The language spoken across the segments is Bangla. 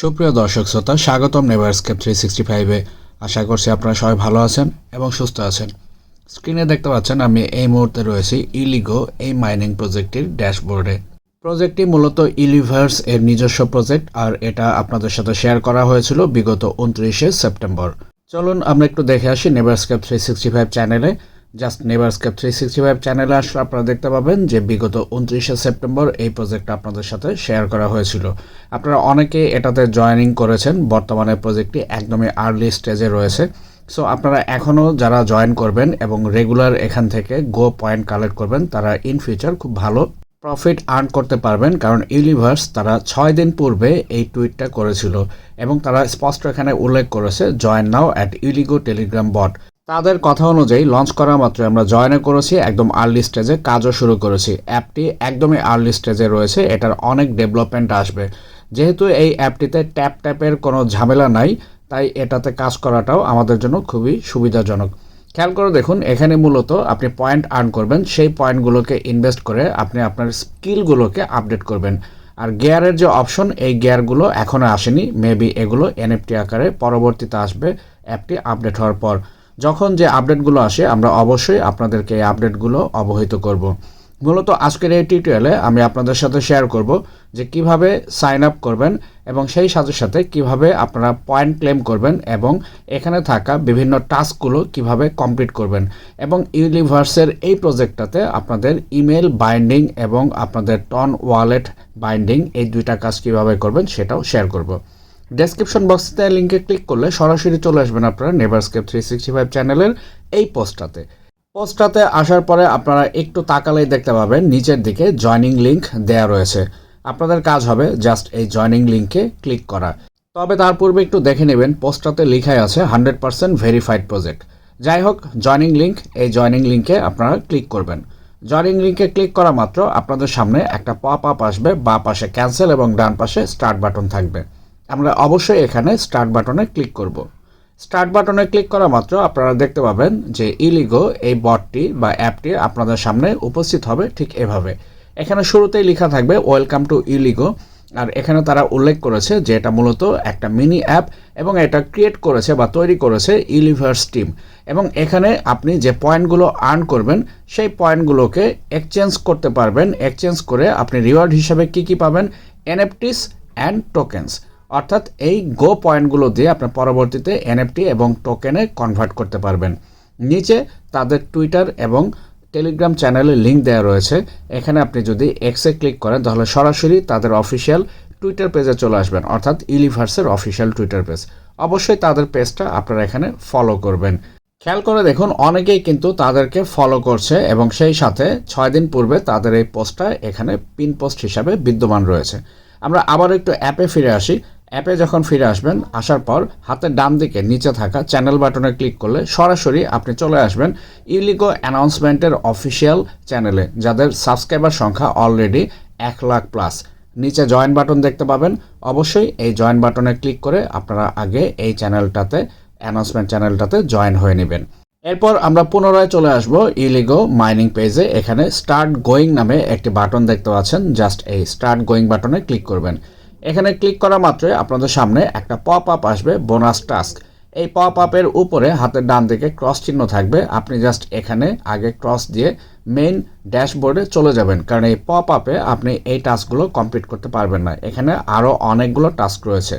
সুপ্রিয় দর্শক শ্রোতা, স্বাগতম নেভারস্কেপ থ্রি সিক্সটি ফাইভে আশা করছি আপনারা সবাই ভালো আছেন এবং সুস্থ আছেন। স্ক্রিনে দেখতে পাচ্ছেন, আমি এই মুহূর্তে রয়েছি ইলিগো এই মাইনিং প্রজেক্টটির ড্যাশবোর্ডে প্রজেক্টটি মূলত ইলিভার্স এর নিজস্ব প্রজেক্ট আর এটা আপনাদের সাথে শেয়ার করা হয়েছিল বিগত উনত্রিশে সেপ্টেম্বর চলুন আমরা একটু দেখে আসি নেভারস্কেপ থ্রি সিক্সটি ফাইভ চ্যানেলে জাস্ট নেভারস্কেপ থ্রি সিক্সটি ফাইভ চ্যানেলে আসলে আপনারা দেখতে পাবেন যে বিগত উনত্রিশে সেপ্টেম্বর এই প্রজেক্টটা আপনাদের সাথে শেয়ার করা হয়েছিল। আপনারা অনেকে এটাতে জয়েনিং করেছেন, বর্তমানে প্রজেক্টটি একদমই আর্লি স্টেজে রয়েছে। সো আপনারা এখনও যারা জয়েন করবেন এবং রেগুলার এখান থেকে গো পয়েন্ট কালেক্ট করবেন, তারা ইন ফিউচার খুব ভালো প্রফিট আর্ন করতে পারবেন, কারণ ইউনিভার্স তারা ছয় দিন পূর্বে এই টুইটটা করেছিল এবং তারা স্পষ্ট এখানে উল্লেখ করেছে জয়েন নাও অ্যাট ইলিগো টেলিগ্রাম বট তাদের কথা অনুযায়ী লঞ্চ করা মাত্র আমরা জয়েনও করেছি, একদম আর্লি স্টেজে কাজও শুরু করেছি। অ্যাপটি একদমই আর্লি স্টেজে রয়েছে, এটার অনেক ডেভেলপমেন্ট আসবে। যেহেতু এই অ্যাপটিতে ট্যাপ ট্যাপের কোনো ঝামেলা নাই, তাই এটাতে কাজ করাটাও আমাদের জন্য খুবই সুবিধাজনক। খেয়াল করে দেখুন, এখানে মূলত আপনি পয়েন্ট আর্ন করবেন, সেই পয়েন্টগুলোকে ইনভেস্ট করে আপনি আপনার স্কিলগুলোকে আপডেট করবেন। আর গিয়ারের যে অপশন এই গিয়ারগুলো এখনও আসেনি মেবি এগুলো এনএফটি আকারে পরবর্তীতে আসবে অ্যাপটি আপডেট হওয়ার পর। যখন যে আপডেটগুলো আসে, আমরা অবশ্যই আপনাদেরকে এই আপডেটগুলো অবহিত করব। মূলত আজকের এই টিউটোরিয়ালে আমি আপনাদের সাথে শেয়ার করব যে কীভাবে সাইন আপ করবেন এবং সেই সাথে সাথে কীভাবে আপনারা পয়েন্ট ক্লেম করবেন এবং এখানে থাকা বিভিন্ন টাস্কগুলো কীভাবে কমপ্লিট করবেন এবং ইউনিভার্সের এই প্রজেক্টটাতে আপনাদের ইমেল বাইন্ডিং এবং আপনাদের টন ওয়ালেট বাইন্ডিং এই দুইটা কাজ কীভাবে করবেন সেটাও শেয়ার করব। ডেসক্রিপশন বক্সে লিঙ্কে ক্লিক করলে সরাসরি চলে আসবেন আপনারা নেভারস্কেপ থ্রি সিক্সটি ফাইভ চ্যানেলের এই পোস্টটাতে পোস্টটাতে আসার পরে আপনারা একটু তাকালেই দেখতে পাবেন নিচের দিকে জয়নিং লিঙ্ক দেয়া রয়েছে। আপনাদের কাজ হবে জাস্ট এই জয়নিং লিঙ্কে ক্লিক করা। তবে তার পূর্বে একটু দেখে নেবেন পোস্টটাতে লিখাই আছে হান্ড্রেড পার্সেন্ট ভেরিফাইড প্রজেক্ট যাই হোক জয়নিং লিঙ্ক এই জয়নিং লিঙ্কে আপনারা ক্লিক করবেন। জয়নিং লিঙ্কে ক্লিক করা মাত্র আপনাদের সামনে একটা পপ আপ আসবে, বা পাশে ক্যান্সেল এবং ডান পাশে স্টার্ট বাটন থাকবে। আমরা অবশ্যই এখানে স্টার্ট বাটনে ক্লিক করব। স্টার্ট বাটনে ক্লিক করা মাত্র আপনারা দেখতে পাবেন যে ইলিগো এই বটটি বা অ্যাপটি আপনাদের সামনে উপস্থিত হবে ঠিক এভাবে। এখানে শুরুতেই লেখা থাকবে ওয়েলকাম টু ইলিগো আর এখানে তারা উল্লেখ করেছে যে এটা মূলত একটা মিনি অ্যাপ এবং এটা ক্রিয়েট করেছে বা তৈরি করেছে ইলিভার্স টিম এবং এখানে আপনি যে পয়েন্টগুলো আর্ন করবেন, সেই পয়েন্টগুলোকে এক্সচেঞ্জ করতে পারবেন। এক্সচেঞ্জ করে আপনি রিওয়ার্ড হিসাবে কি কি পাবেন? এনএফটিস অ্যান্ড টোকেন্স অর্থাৎ এই গো পয়েন্টগুলো দিয়ে আপনার পরবর্তীতে এনএফটি এবং টোকেনে কনভার্ট করতে পারবেন। নিচে তাদের টুইটার এবং টেলিগ্রাম চ্যানেলের লিঙ্ক দেওয়া রয়েছে। এখানে আপনি যদি এক্সে ক্লিক করেন, তাহলে সরাসরি তাদের অফিসিয়াল টুইটার পেজে চলে আসবেন, অর্থাৎ ইলিভার্সের অফিসিয়াল টুইটার পেজ অবশ্যই তাদের পেজটা আপনারা এখানে ফলো করবেন। খেয়াল করে দেখুন, অনেকেই কিন্তু তাদেরকে ফলো করছে এবং সেই সাথে ছয় দিন পূর্বে তাদের এই পোস্টটা এখানে পিন পোস্ট হিসাবে বিদ্যমান রয়েছে। আমরা আবার একটু অ্যাপে ফিরে আসি। অ্যাপে যখন ফিরে আসবেন, আসার পর হাতের ডান দিকে নিচে থাকা চ্যানেল বাটনে ক্লিক করলে সরাসরি আপনি চলে আসবেন ইউলিগো অ্যানাউন্সমেন্টের অফিসিয়াল চ্যানেলে যাদের সাবস্ক্রাইবার সংখ্যা অলরেডি এক লাখ প্লাস নিচে জয়েন বাটন দেখতে পাবেন। অবশ্যই এই জয়েন বাটনে ক্লিক করে আপনারা আগে এই চ্যানেলটাতে অ্যানাউন্সমেন্ট চ্যানেলটাতে জয়েন হয়ে নেবেন। এরপর আমরা পুনরায় চলে আসব ইলিগো মাইনিং পেজে এখানে স্টার্ট গোয়িং নামে একটি বাটন দেখতে পাচ্ছেন। জাস্ট এই স্টার্ট গোয়িং বাটনে ক্লিক করবেন। এখানে ক্লিক করা মাত্রই আপনাদের সামনে একটা পপ আপ আসবে বোনাস টাস্ক এই পপ আপের উপরে হাতের ডান দিকে ক্রস চিহ্ন থাকবে। আপনি জাস্ট এখানে আগে ক্রস দিয়ে মেইন ড্যাশবোর্ডে চলে যাবেন। কারণ এই পপ আপে আপনি এই টাস্কগুলো কমপ্লিট করতে পারবেন না। এখানে আরও অনেকগুলো টাস্ক রয়েছে।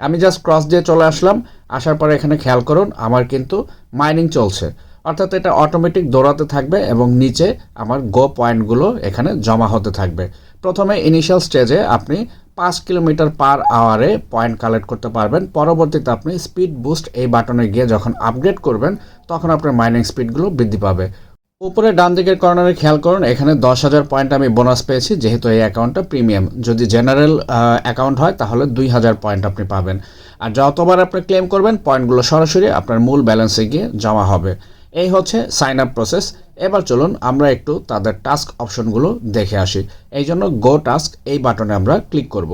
আমি জাস্ট ক্রস দিয়ে চলে আসলাম। আসার পরে এখানে খেয়াল করুন, আমার কিন্তু মাইনিং চলছে। অর্থাৎ এটা অটোমেটিক দৌড়াতে থাকবে এবং নিচে আমার গো পয়েন্টগুলো এখানে জমা হতে থাকবে। প্রথমে ইনিশিয়াল স্টেজে আপনি পাঁচ কিলোমিটার পার আওয়ারে পয়েন্ট কালেক্ট করতে পারবেন। পরবর্তীতে আপনি স্পিড বুস্ট এই বাটনে গিয়ে যখন আপগ্রেড করবেন, তখন আপনার মাইনিং স্পিডগুলো বৃদ্ধি পাবে। উপরে ডান দিকের কর্নারে খেয়াল করুন, এখানে দশ হাজার পয়েন্ট আমি বোনাস পেয়েছি, যেহেতু এই অ্যাকাউন্টটা প্রিমিয়াম যদি জেনারেল অ্যাকাউন্ট হয়, তাহলে দুই হাজার পয়েন্ট আপনি পাবেন। আর যতবার আপনি ক্লেম করবেন পয়েন্টগুলো সরাসরি আপনার মূল ব্যালেন্সে গিয়ে জমা হবে। এই হচ্ছে সাইন আপ প্রসেস এবার চলুন আমরা একটু তাদের টাস্ক অপশনগুলো দেখে আসি। এই জন্য গো টাস্ক এই বাটনে আমরা ক্লিক করব।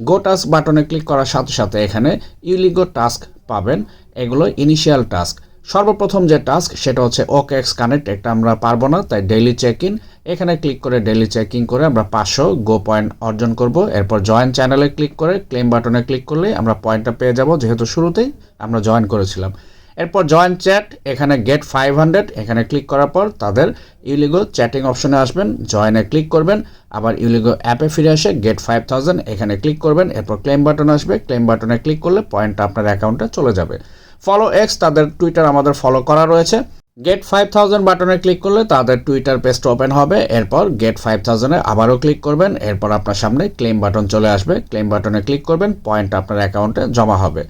গো টাস্ক বাটনে ক্লিক করার সাথে সাথে এখানে ইউলিগো টাস্ক পাবেন। এগুলো ইনিশিয়াল টাস্ক সর্বপ্রথম যে টাস্ক সেটা হচ্ছে ওকে এক্স কানেক্ট একটা আমরা পারব না, তাই ডেইলি চেক ইন এখানে ক্লিক করে ডেইলি চেকিং করে আমরা পাঁচশো গো পয়েন্ট অর্জন করব। এরপর জয়েন চ্যানেলে ক্লিক করে ক্লেম বাটনে ক্লিক করলে আমরা পয়েন্টটা পেয়ে যাব। যেহেতু শুরুতেই আমরা জয়েন করেছিলাম। এরপর জয়েন চ্যাট এখানে গেট ফাইভ হান্ড্রেড এখানে ক্লিক করার পর তাদের ইউলিগো চ্যাটিং অপশনে আসবেন জয়েনে ক্লিক করবেন, আবার ইউলিগো অ্যাপে ফিরে আসে গেট ফাইভ থাউজেন্ড এখানে ক্লিক করবেন, এরপর ক্লেম বাটন আসবে ক্লেম বাটনে ক্লিক করলে পয়েন্টটা আপনার অ্যাকাউন্টে চলে যাবে। ফলো এক্স তাদের টুইটার আমাদের ফলো করা রয়েছে। গেট ফাইভ থাউজেন্ড বাটনে ক্লিক করলে তাদের টুইটার পেজটা ওপেন হবে, এরপর গেট ফাইভ থাউজেন্ডে আবারও ক্লিক করবেন, এরপর আপনার সামনে ক্লেম বাটন চলে আসবে ক্লেম বাটনে ক্লিক করবেন পয়েন্ট আপনার অ্যাকাউন্টে জমা হবে।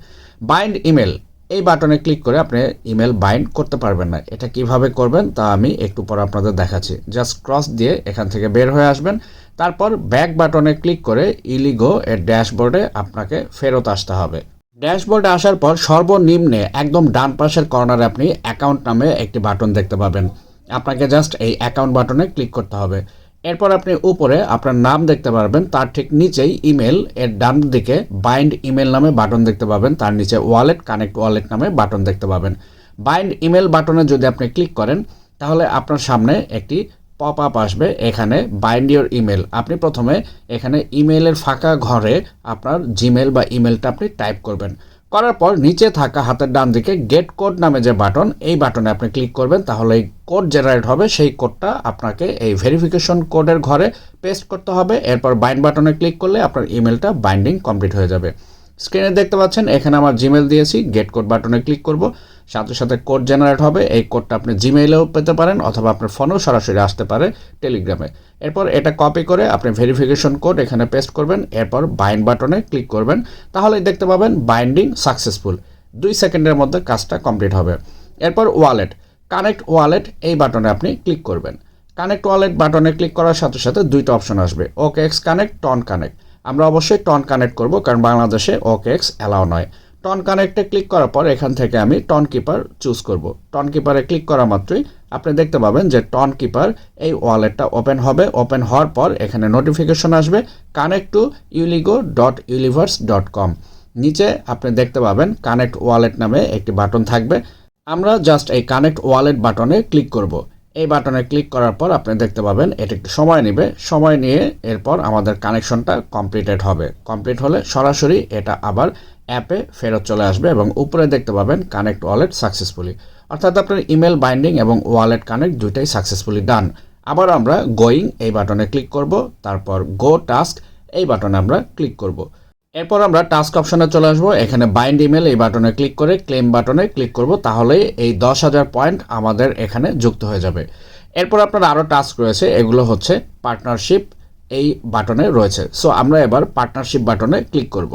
বাইন্ড ইমেল এই বাটনে ক্লিক করে আপনি ইমেল বাইন্ড করতে পারবেন না। এটা কীভাবে করবেন তা আমি একটু পর আপনাদের দেখাচ্ছি। জাস্ট ক্রস দিয়ে এখান থেকে বের হয়ে আসবেন। তারপর ব্যাক বাটনে ক্লিক করে ইলিগো এর ড্যাশবোর্ডে আপনাকে ফেরত আসতে হবে। ড্যাশবোর্ডে আসার পর সর্বনিম্নে একদম ডান পাশের কর্নারে আপনি অ্যাকাউন্ট নামে একটি বাটন দেখতে পাবেন। আপনাকে জাস্ট এই অ্যাকাউন্ট বাটনে ক্লিক করতে হবে। এরপর আপনি উপরে আপনার নাম দেখতে পারবেন, তার ঠিক নিচেই ইমেল এর ডান দিকে বাইন্ড ইমেল নামে বাটন দেখতে পাবেন, তার নিচে ওয়ালেট কানেক্ট ওয়ালেট নামে বাটন দেখতে পাবেন। বাইন্ড ইমেল বাটনে যদি আপনি ক্লিক করেন, তাহলে আপনার সামনে একটি পপ আপ আসবে, এখানে বাইন্ড ইউর ইমেল আপনি প্রথমে এখানে ইমেলের ফাঁকা ঘরে আপনার জিমেল বা ইমেলটা আপনি টাইপ করবেন। করার পর নিচে থাকা হাতের ডান দিকে গেট কোড নামে যে বাটন, এই বাটনে আপনি ক্লিক করবেন, তাহলে এই কোড জেনারেট হবে। সেই কোডটা আপনাকে এই ভেরিফিকেশন কোডের ঘরে পেস্ট করতে হবে। এরপর বাইন্ড বাটনে ক্লিক করলে আপনার ইমেলটা বাইন্ডিং কমপ্লিট হয়ে যাবে। স্ক্রিনে দেখতে পাচ্ছেন, এখানে আমার জিমেল দিয়েছি। গেট কোড বাটনে ক্লিক করব। সাথে সাথে কোড জেনারেট হবে। এই কোডটা আপনি জিমেইলেও পেতে পারেন অথবা আপনার ফোনেও সরাসরি আসতে পারে টেলিগ্রামে এরপর এটা কপি করে আপনি ভেরিফিকেশন কোড এখানে পেস্ট করবেন। এরপর বাইন্ড বাটনে ক্লিক করবেন। তাহলে দেখতে পাবেন বাইন্ডিং সাকসেসফুল দুই সেকেন্ডের মধ্যে কাজটা কমপ্লিট হবে। এরপর ওয়ালেট কানেক্ট ওয়ালেট এই বাটনে আপনি ক্লিক করবেন। কানেক্ট ওয়ালেট বাটনে ক্লিক করার সাথে সাথে দুইটা অপশন আসবে। OKX connect ton connect আমরা অবশ্যই টন কানেক্ট করব কারণ বাংলাদেশে ওকে এক্স অ্যালাউ নয়। টন কানেক্টে ক্লিক করার পর এখান থেকে আমি টন কিপার চুজ করব। টন কিপারে ক্লিক করা মাত্রই আপনি দেখতে পাবেন যে টন কিপার এই ওয়ালেটটা ওপেন হবে। ওপেন হওয়ার পর এখানে নোটিফিকেশন আসবে। Connect to Uligo dot Uliverse dot com নিচে আপনি দেখতে পাবেন কানেক্ট ওয়ালেট নামে একটি বাটন থাকবে। আমরা জাস্ট এই কানেক্ট ওয়ালেট বাটনে ক্লিক করব। এই বাটনে ক্লিক করার পর আপনি দেখতে পাবেন এটা একটু সময় নেবে। সময় নিয়ে এরপর আমাদের কানেকশনটা কমপ্লিটেড হবে। কমপ্লিট হলে সরাসরি এটা আবার অ্যাপে ফেরত চলে আসবে এবং উপরে দেখতে পাবেন কানেক্ট ওয়ালেট সাকসেসফুলি অর্থাৎ আপনার ইমেল বাইন্ডিং এবং ওয়ালেট কানেক্ট দুইটাই সাকসেসফুলি ডান আবার আমরা গোয়িং এই বাটনে ক্লিক করব, তারপর গো টাস্ক এই বাটনে আমরা ক্লিক করব। এরপর আমরা টাস্ক অপশনে চলে আসব, এখানে বাইন্ড ইমেল এই বাটনে ক্লিক করে ক্লেম বাটনে ক্লিক করব তাহলে এই দশ হাজার পয়েন্ট আমাদের এখানে যুক্ত হয়ে যাবে। এরপর আপনার আরও টাস্ক রয়েছে, এগুলো হচ্ছে পার্টনারশিপ এই বাটনে রয়েছে। সো আমরা এবার পার্টনারশিপ বাটনে ক্লিক করব।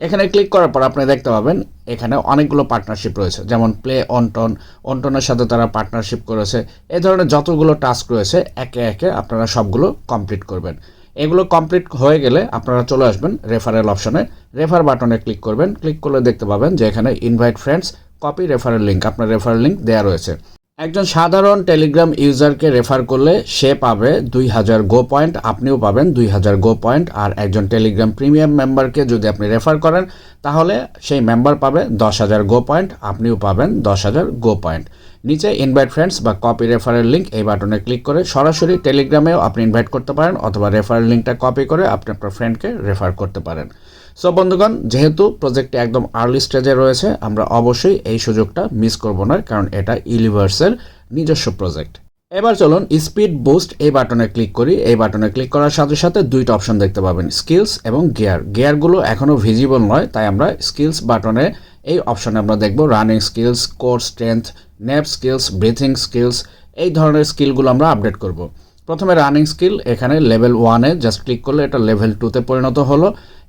এখানে ক্লিক করার পর আপনি দেখতে পাবেন, এখানে অনেকগুলো পার্টনারশিপ রয়েছে। যেমন প্লে অন্টন অন্টনের সাথে তারা পার্টনারশিপ করেছে। এ ধরনের যতগুলো টাস্ক রয়েছে, একে একে আপনারা সবগুলো কমপ্লিট করবেন। এগুলো কমপ্লিট হয়ে গেলে আপনারা চলে আসবেন রেফারেল অপশনে রেফার বাটনে ক্লিক করবেন। ক্লিক করলে দেখতে পাবেন যে এখানে invite friends copy referral link আপনার রেফারেল লিঙ্ক দেওয়া রয়েছে। একজন সাধারণ টেলিগ্রাম ইউজারকে রেফার করলে সে পাবে দুই হাজার গো পয়েন্ট, আপনিও পাবেন দুই হাজার গো পয়েন্ট। আর একজন টেলিগ্রাম প্রিমিয়াম মেম্বারকে যদি আপনি রেফার করেন, তাহলে সেই মেম্বার পাবে দশ হাজার গো পয়েন্ট, আপনিও পাবেন দশ হাজার গো পয়েন্ট। নিচে ইনভাইট ফ্রেন্ডস বা কপি রেফারেল লিঙ্ক এই বাটনে ক্লিক করে সরাসরি টেলিগ্রামেও আপনি ইনভাইট করতে পারেন অথবা রেফারেল লিঙ্কটা কপি করে আপনি আপনার ফ্রেন্ডকে রেফার করতে পারেন। সো বন্ধুগণ, যেহেতু প্রজেক্টটি একদম আর্লি স্টেজে রয়েছে, আমরা অবশ্যই এই সুযোগটা মিস করব না, কারণ এটা ইউনিভার্সের নিজস্ব প্রজেক্ট এবার চলুন স্পিড বুস্ট এই বাটনে ক্লিক করি। এই বাটনে ক্লিক করার সাথে সাথে দুইটা অপশন দেখতে পাবেন স্কিলস এবং গিয়ার গিয়ারগুলো এখনও ভিজিবল নয়, তাই আমরা স্কিলস বাটনে এই অপশনে আমরা দেখব রানিং স্কিলস কোর স্ট্রেংথ নেপ স্কিলস ব্রিথিং স্কিলস এই ধরনের স্কিলগুলো আমরা আপডেট করব। প্রথমে রানিং স্কিল এখানে লেভেল ওয়ানে জাস্ট ক্লিক করলে এটা লেভেল টুতে পরিণত হলো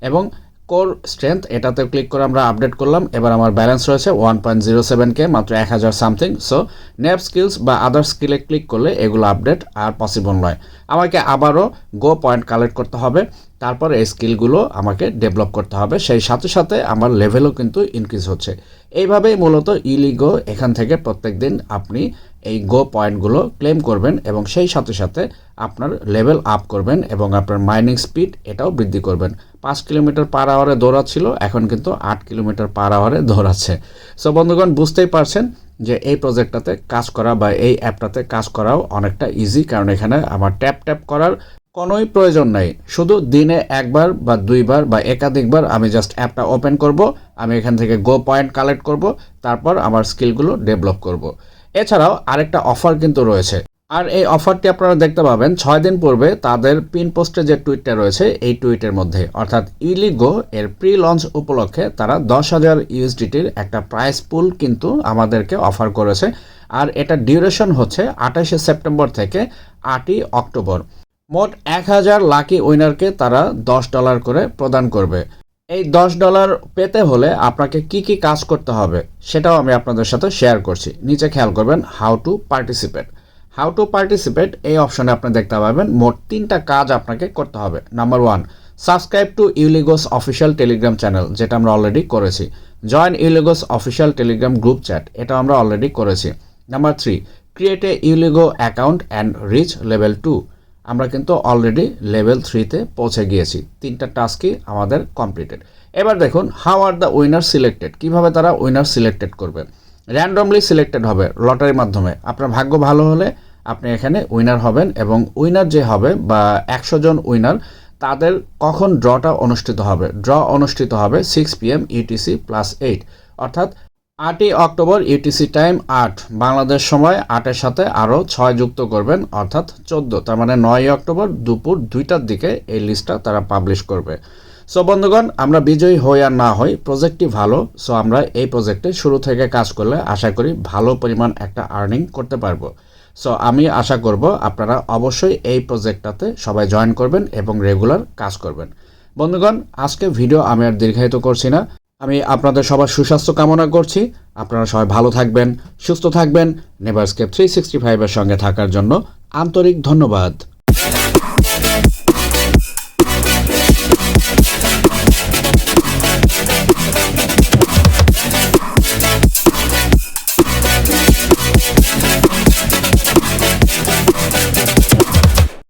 এবং কোর স্ট্রেংথ এটাতে ক্লিক করে আমরা আপডেট করলাম। এবার আমার ব্যালেন্স রয়েছে ওয়ান পয়েন্ট জিরো সেভেনকে মাত্র এক হাজার সামথিং সো নেপ স্কিলস বা আদার স্কিলে ক্লিক করলে এগুলো আপডেট আর পসিবল নয়। আমাকে আবারও গো পয়েন্ট কালেক্ট করতে হবে। তারপর এই স্কিলগুলো আমাকে ডেভেলপ করতে হবে। সেই সাথে সাথে আমার লেভেলও কিন্তু ইনক্রিজ হচ্ছে। এইভাবেই মূলত ইলিগো এখান থেকে প্রত্যেক দিন আপনি এই গো পয়েন্টগুলো ক্লেম করবেন এবং সেই সাথে সাথে আপনার লেভেল আপ করবেন এবং আপনার মাইনিং স্পিড এটাও বৃদ্ধি করবেন। পাঁচ কিলোমিটার পার আওয়ারে দৌড়াচ্ছিল, এখন কিন্তু আট কিলোমিটার পার আওয়ারে দৌড়াচ্ছে। সো বন্ধুগণ, বুঝতেই পারছেন যে এই প্রজেক্টটাতে কাজ করা বা এই অ্যাপটাতে কাজ করাও অনেকটা ইজি কারণ এখানে আমার ট্যাপ ট্যাপ করার কোনোই প্রয়োজন নাই। শুধু দিনে একবার বা দুইবার বা একাধিকবার আমি জাস্ট অ্যাপটা ওপেন করব, আমি এখান থেকে গো পয়েন্ট কালেক্ট করব, তারপর আমার স্কিলগুলো ডেভেলপ করব। এছাড়াও আরেকটা অফার কিন্তু রয়েছে। আর এই অফারটি আপনারা দেখতে পাবেন, ছয় দিন পূর্বে তাদের পিন পোস্টে যে টুইটটা রয়েছে, এই টুইটের মধ্যে, অর্থাৎ ইলিগো এর প্রি লঞ্চ উপলক্ষে তারা দশ হাজার ইউএসডিটির একটা প্রাইস পুল কিন্তু আমাদেরকে অফার করেছে। আর এটা ডিউরেশন হচ্ছে আঠাশে সেপ্টেম্বর থেকে আটই অক্টোবর মোট এক হাজার লাকি উইনারকে তারা দশ ডলার করে প্রদান করবে। এই দশ ডলার পেতে হলে আপনাকে কি কি কাজ করতে হবে সেটাও আমি আপনাদের সাথে শেয়ার করছি। নিচে খেয়াল করবেন how to participate how to participate এই অপশনে আপনি দেখতে পাবেন মোট তিনটা কাজ আপনাকে করতে হবে। Number one subscribe to Uligo's official Telegram channel যেটা আমরা অলরেডি করেছি। Join Uligo's official Telegram group chat এটা আমরা অলরেডি করেছি। Number three create a Uligo account and reach level two আমরা কিন্তু অলরেডি লেভেল থ্রিতে পৌঁছে গিয়েছি। তিনটা টাস্কই আমাদের কমপ্লিটেড এবার দেখুন how are the winner selected কীভাবে তারা উইনার সিলেক্টেড করবে? র্যান্ডমলি সিলেক্টেড হবে লটারির মাধ্যমে। আপনার ভাগ্য ভালো হলে আপনি এখানে উইনার হবেন এবং উইনার যে হবে বা একশো জন উইনার তাদের কখন ড্রটা অনুষ্ঠিত হবে? ড্র অনুষ্ঠিত হবে six PM UTC plus eight অর্থাৎ আটই অক্টোবর ইউটিসি টাইম আট। বাংলাদেশ সময় আটের সাথে আরও ছয় যুক্ত করবেন, অর্থাৎ চোদ্দ। তার মানে নয়ই অক্টোবর দুপুর দুইটার দিকে এই লিস্টটা তারা পাবলিশ করবে। সো বন্ধুগণ, আমরা বিজয়ী হই আর না হই, প্রজেক্টটি ভালো, সো আমরা এই প্রজেক্টে শুরু থেকে কাজ করলে আশা করি ভালো পরিমাণ একটা আর্নিং করতে পারব। সো আমি আশা করব আপনারা অবশ্যই এই প্রজেক্টটাতে সবাই জয়েন করবেন এবং রেগুলার কাজ করবেন। বন্ধুগণ, আজকে ভিডিও আমি আর দীর্ঘায়িত করছি না। আমি আপনাদের সবার সুস্বাস্থ্য কামনা করছি। আপনারা সবাই ভালো থাকবেন, সুস্থ থাকবেন। নেভারস্কেপ থ্রি সিক্সটি ফাইভের সঙ্গে থাকার জন্য আন্তরিক ধন্যবাদ।